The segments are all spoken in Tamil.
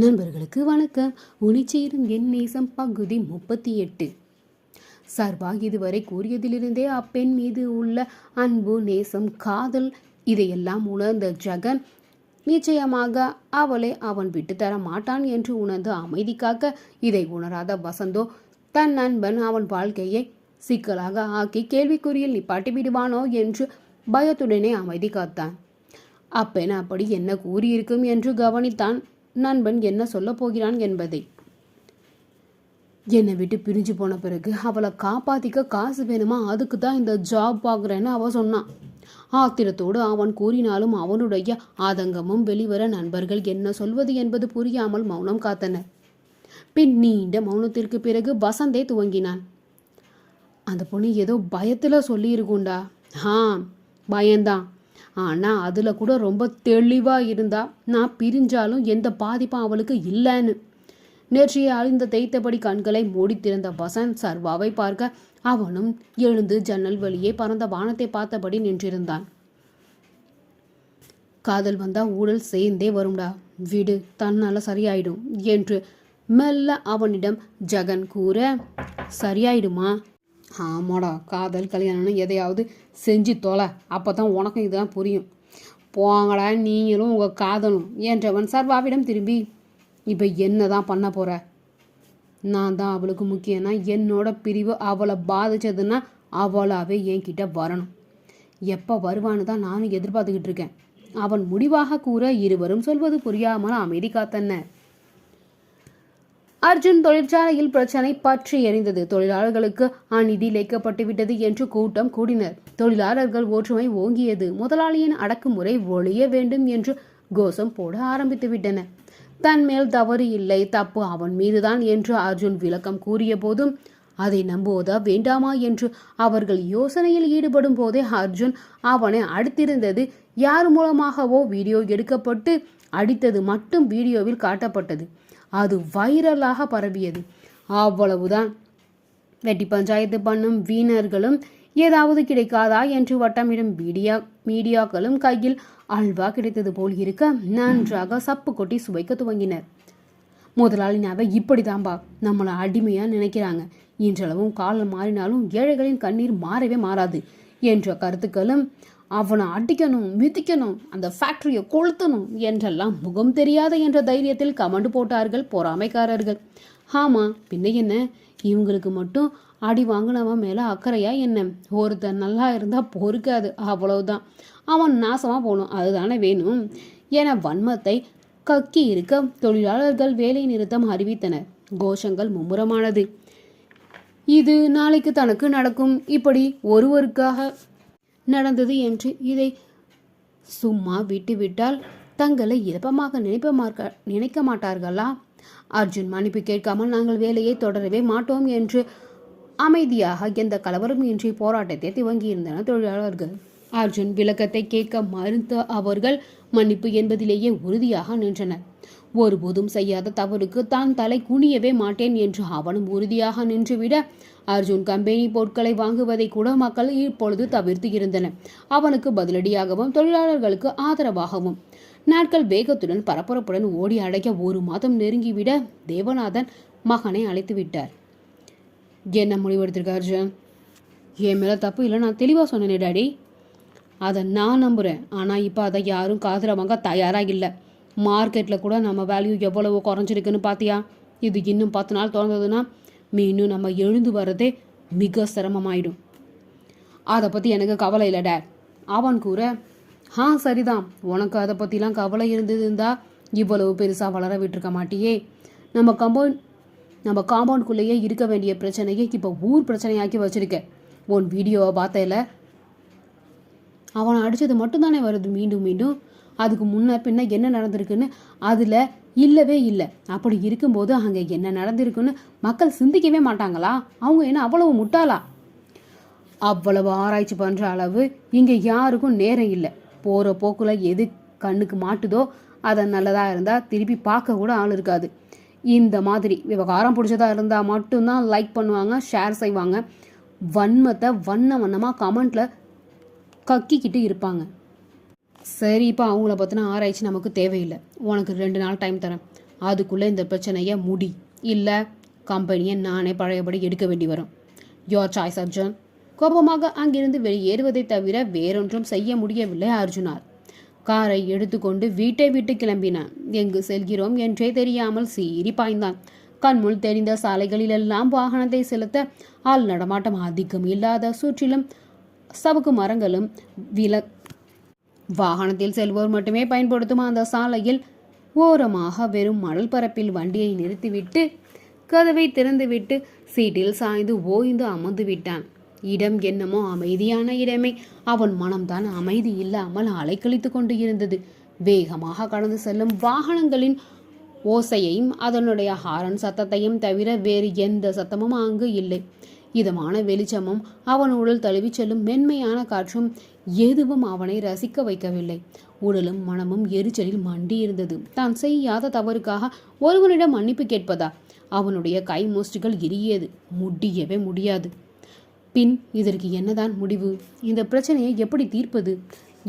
நண்பர்களுக்கு வணக்கம். உனிச்சேரும் என் நேசம் பகுதி முப்பத்தி எட்டு. சர்வா இதுவரை கூறியதிலிருந்தே அப்பெண் மீது உள்ள அன்பு நேசம் காதல் இதையெல்லாம் உணர்ந்த ஜெகன் நிச்சயமாக அவளை அவன் விட்டு தர மாட்டான் என்று உணர்ந்து அமைதி காக்க இதை உணராத வசந்தோ தன் நண்பன் அவன் வாழ்க்கையை சிக்கலாக ஆக்கி கேள்விக்குறியில் நிப்பாட்டி விடுவானோ என்று பயத்துடனே அமைதி காத்தான். அப்பெண் அப்படி என்ன கூறியிருக்கும் என்று கவனித்தான். நண்பன் என்ன சொல்ல போகிறான் என்பதை. என்னை விட்டு பிரிஞ்சு போன பிறகு அவளை காப்பாத்திக்க காசு வேணுமா? அதுக்கு தான் இந்த ஜாப் பார்க்குறேன்னு அவ சொன்னான் ஆத்திரத்தோடு அவன் கூறினாலும் அவனுடைய ஆதங்கமும் வெளிவர நண்பர்கள் என்ன சொல்வது என்பது புரியாமல் மௌனம் காத்தனர் பின் நீண்ட மௌனத்திற்கு பிறகு வசந்தே துவங்கினான். அந்த பொண்ணு ஏதோ பயத்தில் சொல்லியிருக்குண்டா. ஆ பயந்தான் ஆனால் அதில் கூட ரொம்ப தெளிவாக இருந்தா நான் பிரிஞ்சாலும் எந்த பாதிப்பும் அவளுக்கு இல்லைன்னு. நேற்றைய அழிந்த தேய்த்தபடி கண்களை மூடி திறந்த வசந்த் சர்வாவை பார்க்க அவனும் எழுந்து ஜன்னல் வழியே பறந்த வானத்தை பார்த்தபடி நின்றிருந்தான். காதல் வந்தா ஊழல் சேர்ந்தே வரும்டா. விடு தன்னால சரியாயிடும் என்று மெல்ல அவனிடம் ஜெகன் கூற சரியாயிடுமா? ஆமாடா காதல் கல்யாணம்னு எதையாவது செஞ்சு தொலை. அப்போ தான் உனக்கும் இதெல்லாம் புரியும். போங்கடா நீங்களும் உங்கள் காதலும். என்றவன் சர்வாவிடம் திரும்பி இப்போ என்ன தான் பண்ண போகிற நான் தான் அவளுக்கு முக்கியம்னா என்னோட பிரிவு அவளை பாதிச்சதுன்னா அவளாவே என்கிட்ட வரணும். எப்போ வருவான்னு தான் நானும் எதிர்பார்த்துக்கிட்டு இருக்கேன். அவன் முடிவாக கூற இருவரும் சொல்வது புரியாமல் அமெரிக்கா காத்தனர் அர்ஜுன் தொழிற்சாலையில் பிரச்சனை பற்றி எரிந்தது. தொழிலாளர்களுக்கு அநீதி இழைக்கப்பட்டுவிட்டது என்று கூட்டம் கூடினர். தொழிலாளர்கள் ஒற்றுமை ஓங்கியது. முதலாளியின் அடக்குமுறை ஒழிய வேண்டும் என்று கோஷம் போட ஆரம்பித்து விட்டனர் தன் மேல் தவறு இல்லை தப்பு அவன் மீதுதான் என்று அர்ஜுன் விளக்கம் கூறிய போதும் அதை நம்புவதா வேண்டாமா? என்று அவர்கள் யோசனையில் ஈடுபடும் போதே அர்ஜுன் அவனை அடுத்திருந்தது யார் மூலமாகவோ வீடியோ எடுக்கப்பட்டு அடித்தது மட்டும் வீடியோவில் காட்டப்பட்டது. அது வைரலாக பரவியது. அவ்வளவுதான். வெட்டி பஞ்சாயத்து பண்ணும் வீணர்களும் ஏதாவது கிடைக்காதா என்று வட்டமிடும் மீடியா மீடியாக்களும் கையில் அல்வா கிடைத்தது போல் இருக்க நன்றாக சப்பு கொட்டி சுவைக்க துவங்கினர். முதலாளினாவை இப்படிதான்பா நம்மளை அடிமையா நினைக்கிறாங்க. இன்றளவும் காலம் மாறினாலும் ஏழைகளின் கண்ணீர் மாறவே மாறாது என்ற கருத்துக்களும் அவனை அடிக்கணும் மிதிக்கணும் அந்த ஃபேக்டரியை கொளுத்தணும் என்றெல்லாம் முகம் தெரியாத என்ற தைரியத்தில் கமெண்ட் போட்டார்கள் பொறாமைக்காரர்கள். ஆமாம் பின்ன என்ன? இவங்களுக்கு மட்டும் அடி வாங்கினவன் மேலே அக்கறையா என்ன? ஒருத்தன் நல்லா இருந்தால் பொறுக்காது அவ்வளவுதான். அவன் நாசமாக போகணும் அதுதானே வேணும் என வன்மத்தை கக்கி இருக்க தொழிலாளர்கள் வேலை நிறுத்தம் அறிவித்தனர். கோஷங்கள் மும்முரமானது. இது நாளைக்கு தனக்கு நடக்கும். இப்படி ஒருவருக்காக நடந்தது என்று இதை சும்மா விட்டுவிட்டால் தங்களை இலப்பமாக நினைப்ப மார்க்க நினைக்க மாட்டார்களா? அர்ஜுன் மன்னிப்பு கேட்காமல் நாங்கள் வேலையை தொடரவே மாட்டோம் என்று அமைதியாக எந்த கலவரம் இன்றி போராட்டத்தை துவங்கியிருந்தனர் தொழிலாளர்கள். அர்ஜுன் விளக்கத்தை கேட்க மறுத்த அவர்கள் மன்னிப்பு என்பதிலேயே உறுதியாக நின்றனர். ஒருபோதும் செய்யாத தவறுக்கு தான் தலை குனியவே மாட்டேன் என்று அவனும் உறுதியாக நின்றுவிட அர்ஜுன் கம்பெனி பொருட்களை வாங்குவதை கூட மக்கள் இப்பொழுது தவிர்த்து இருந்தனர். அவனுக்கு பதிலடியாகவும் தொழிலாளர்களுக்கு ஆதரவாகவும் நாட்கள் வேகத்துடன் பரபரப்புடன் ஓடி அடைக்க ஒரு மாதம் நெருங்கிவிட தேவநாதன் மகனை அழைத்து விட்டார் என்ன முடிவெடுத்திருக்க அர்ஜுன்? என் மேலே தப்பு இல்லை நான் தெளிவாக சொன்னேனே டாடி. அதை நான் நம்புகிறேன் ஆனால் இப்போ அதை யாரும் காதுல வாங்க தயாராக இல்லை. மார்க்கெட்டில் கூட நம்ம வேல்யூ எவ்வளவு குறைஞ்சிருக்குன்னு பார்த்தியா இது இன்னும் பத்து நாள் திறந்ததுன்னா மீண்டும் நம்ம எழுந்து வர்றதே மிக சிரமமாயிடும். அதை பற்றி எனக்கு கவலை இல்லை டேட் அவன் கூற ஆ சரிதான். உனக்கு அதை பற்றிலாம் கவலை இருந்ததுந்தா இவ்வளவு பெருசாக வளர விட்டுருக்க மாட்டியே. நம்ம கம்பவுண்ட் நம்ம காம்பவுண்ட்குள்ளேயே இருக்க வேண்டிய பிரச்சனையை இப்போ ஊர் பிரச்சனையாக்கி வச்சுருக்க. உன் வீடியோவை பார்த்தேல? அவனை அடித்தது மட்டும்தானே வருது மீண்டும் மீண்டும். அதுக்கு முன்ன பின்ன என்ன நடந்திருக்குன்னு அதில் இல்லவே இல்லை. அப்படி இருக்கும்போது அங்கே என்ன நடந்திருக்குன்னு மக்கள் சிந்திக்கவே மாட்டாங்களா? அவங்க என்ன அவ்வளவு முட்டாளா? அவ்வளவு ஆராய்ச்சி பண்ணுற அளவு இங்கே யாருக்கும் நேரம் இல்லை. போகிற போக்கில் எது கண்ணுக்கு மாட்டுதோ அதை நல்லதாக இருந்தால் திருப்பி பார்க்க கூட ஆள் இருக்காது. இந்த மாதிரி விவகாரம் பிடிச்சதா இருந்தால் மட்டும்தான் லைக் பண்ணுவாங்க ஷேர் செய்வாங்க. வன்மத்தை வண்ண வண்ணமாக கமெண்ட்டில் கக்கிக்கிட்டு இருப்பாங்க. சரி இப்போ அவங்கள பற்றின ஆராய்ச்சி நமக்கு தேவையில்லை. உனக்கு ரெண்டு நாள் டைம் தரேன். அதுக்குள்ளே இந்த பிரச்சனையை முடி. இல்லை கம்பெனியை நானே பழையபடி எடுக்க வேண்டி வரும். Your choice Arjun. கோபமாக அங்கிருந்து வெளியேறுவதை தவிர வேறொன்றும் செய்ய முடியவில்லை அர்ஜுனார் காரை எடுத்துக்கொண்டு வீட்டை விட்டு கிளம்பினான். எங்கு செல்கிறோம் என்றே தெரியாமல் சீறி பாய்ந்தான். கண்முள் தெரிந்த சாலைகளிலெல்லாம் வாகனத்தை செலுத்த ஆள் நடமாட்டம் அதிகம் இல்லாத சுற்றிலும் சவுக்கு மரங்களும் வில வாகனத்தில் செல்வோர் மட்டுமே பயன்படுத்தும் அந்த சாலையில்? ஓரமாக வெறும் மணல் பரப்பில் வண்டியை நிறுத்திவிட்டு கதவை திறந்துவிட்டு சீட்டில் சாய்ந்து ஓய்ந்து அமர்ந்து விட்டான். இடம் என்னமோ அமைதியான இடமே. அவன் மனம்தான் அமைதி இல்லாமல் அலைக்கழித்து கொண்டு இருந்தது. வேகமாக கடந்து செல்லும் வாகனங்களின் ஓசையையும் அதனுடைய ஹாரன் சத்தத்தையும் தவிர வேறு எந்த சத்தமும் அங்கு இல்லை. இதமான வெளிச்சமும் அவன் உடல் தழுவிச் செல்லும் மென்மையான காற்றும் எதுவும் அவனை ரசிக்க வைக்கவில்லை. உடலும் மனமும் எரிச்சலில் மண்டி இருந்தது. தான் செய்யாத தவறுக்காக ஒருவனிடம் மன்னிப்பு கேட்பதா? அவனுடைய கை முஷ்டிகள் எரியது. முடியவே முடியாது. பின் இதற்கு என்னதான் முடிவு? இந்த பிரச்சனையை எப்படி தீர்ப்பது?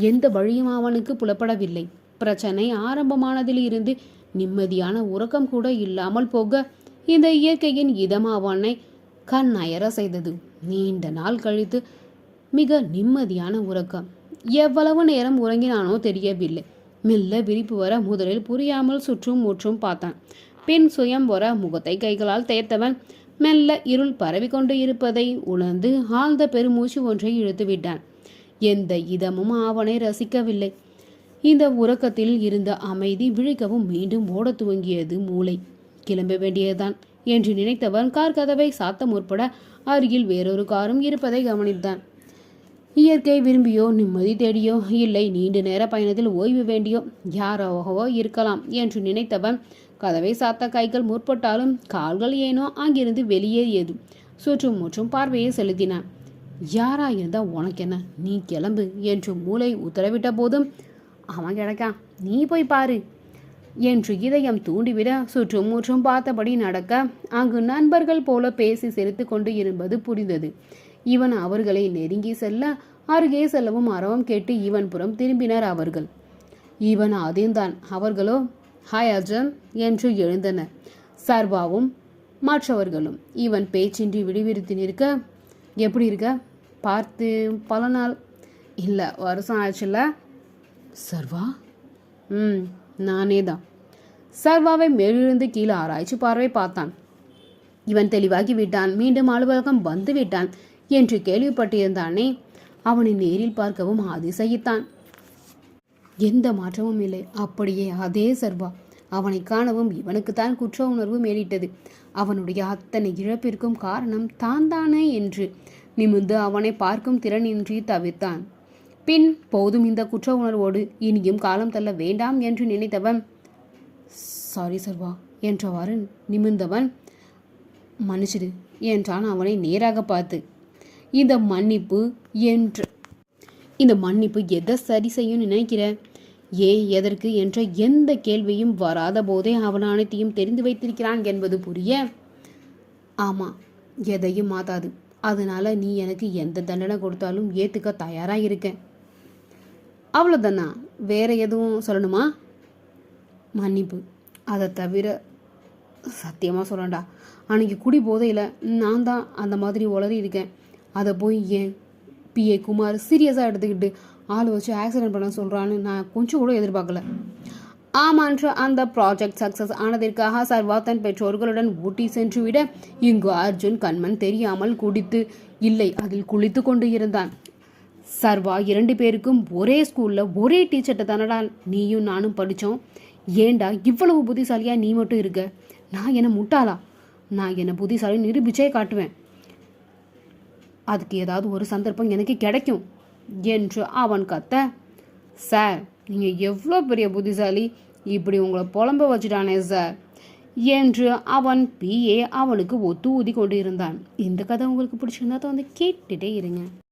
எந்த வழியும் அவனுக்கு புலப்படவில்லை. பிரச்சனை ஆரம்பமானதில் இருந்து நிம்மதியான உறக்கம் கூட இல்லாமல் போக இந்த இயற்கையின் இதமாவானை கண் அயர செய்தது. நீண்ட நாள் கழித்து மிக நிம்மதியான உறக்கம். எவ்வளவு நேரம் உறங்கினானோ தெரியவில்லை. மெல்ல விரிப்பு வர முதலில் புரியாமல் சுற்றும் முற்றும் பார்த்தான். பின் சுயம் வர முகத்தை கைகளால் தேய்த்தவன் மெல்ல இருள் பரவி கொண்டு இருப்பதை உணர்ந்து ஆழ்ந்த பெருமூச்சு ஒன்றை இழுத்து விட்டான். எந்த இதமும் அவனை ரசிக்கவில்லை. இந்த உறக்கத்தில் இருந்த அமைதி விழிக்கவும் மீண்டும் ஓடத் துவங்கியது மூளை. கிளம்ப வேண்டியதுதான். என்று நினைத்தவன் கார் கதவை சாத்த முற்பட அருகில் வேறொரு காரும் இருப்பதை கவனித்தான். இயற்கை விரும்பியோ நிம்மதி தேடியோ இல்லை நீண்ட நேர பயணத்தில் ஓய்வு வேண்டியோ யாரோகவோ இருக்கலாம் என்று நினைத்தவன் கதவை சாத்த கைகள் முற்பட்டாலும் கால்கள் ஏனோ அங்கிருந்து வெளியேறியது சுற்றும் முற்றும் பார்வையை செலுத்தினான். யாரா இருந்தா உனக்கு என்ன நீ கிளம்பு என்று மூளை உத்தரவிட்ட போதும் அவன் கிடைக்கா நீ போய் பாரு. என்று இதயம் தூண்டிவிட சுற்றும் முற்றும் பார்த்தபடி நடக்க அங்கு நண்பர்கள் போல பேசி சிரித்து கொண்டு இருப்பது புரிந்தது. இவன் அவர்களை நெருங்கி செல்ல அருகே செல்லவும் அரவம் கேட்டு இவன் புறம் திரும்பினர் அவர்கள். இவன் அதிர்ந்தான். அவர்களோ ஹாய் அர்ஜுன் என்று எழுந்தனர். சர்வாவும் மற்றவர்களும். இவன் பேச்சின்றி விடுவிறுத்து நிற்க எப்படி இருக்க? பார்த்து பல நாள். இல்லை வருஷம் ஆச்சுல்ல சர்வா? ம். நானே தான் சர்வாவை மேலிருந்து கீழே ஆராய்ச்சி பார்வை பார்த்தான். இவன் தெளிவாகி விட்டான். மீண்டும் அலுவலகம் வந்து விட்டான் என்று கேள்விப்பட்டிருந்தானே அவனை நேரில் பார்க்கவும் அதிசயித்தான் எந்த மாற்றமும் இல்லை. அப்படியே அதே சர்வா. அவனை காணவும் இவனுக்குத்தான் குற்ற உணர்வு மேலிட்டது. அவனுடைய அத்தனை இழப்பிற்கும் காரணம் தான் தானே என்று நிமிர்ந்து அவனை பார்க்கும் திறனின்றி தவிர்த்தான். பின் போதும் இந்த குற்ற உணர்வோடு இனியும் காலம் தள்ள வேண்டாம் என்று நினைத்தவன் சாரி சர்வா என்றவாறு நிமிர்ந்தவன் மன்னிச்சிடு என்றான் அவனை நேராக பார்த்து. இந்த மன்னிப்பு என்று இந்த மன்னிப்பு எதை சரி செய்யும் நினைக்கிற? ஏன் எதற்கு? என்ற எந்த கேள்வியும் வராத போதே அவன் அனைத்தையும் தெரிந்து வைத்திருக்கிறான் என்பது புரிய ஆமாம் எதையும் மாத்தாது. அதனால நீ எனக்கு எந்த தண்டனை கொடுத்தாலும் ஏற்றுக்க தயாராக இருக்கேன் அவ்வளோதானா வேற எதுவும் சொல்லணுமா? மன்னிப்பு. அதை தவிர சத்தியமாக சொல்லண்டா அன்னைக்கு குடி போதையில் நான் தான் அந்த மாதிரி உளறி இருக்கேன். அதை போய் ஏன் பிஏ குமார் சீரியஸாக எடுத்துக்கிட்டு ஆள் வச்சு ஆக்சிடென்ட் பண்ண சொல்கிறான்னு நான் கொஞ்சம் கூட எதிர்பார்க்கல. ஆமான்ற அந்த ப்ராஜெக்ட் சக்ஸஸ் ஆனதற்காக சர்வா தன் பெற்றோர்களுடன் ஊட்டி சென்று விட இங்கு அர்ஜுன் கண்மன் தெரியாமல் குடித்து இல்லை. அதில் குளித்து கொண்டு இருந்தான். சர்வா இரண்டு பேருக்கும் ஒரே ஸ்கூலில் ஒரே டீச்சர்கிட்ட தானடா நீயும் நானும் படித்தோம் ஏண்டா இவ்வளவு புத்திசாலியா நீ மட்டும் இருக்க? நான் என்ன முட்டாளா? நான் என்ன புத்திசாலி நிரூபிச்சே காட்டுவேன். அதுக்கு ஏதாவது ஒரு சந்தர்ப்பம் எனக்கு கிடைக்கும் என்று அவன் கத்த சார் நீங்கள் எவ்வளோ பெரிய புத்திசாலி. இப்படி உங்களை புலம்ப வச்சுட்டானே சார் என்று அவன் பிஏ அவனுக்கு ஒத்து ஊதி கொண்டு இருந்தான் இந்த கதை உங்களுக்கு பிடிச்சிருந்தா வந்து கேட்டுட்டே இருங்க.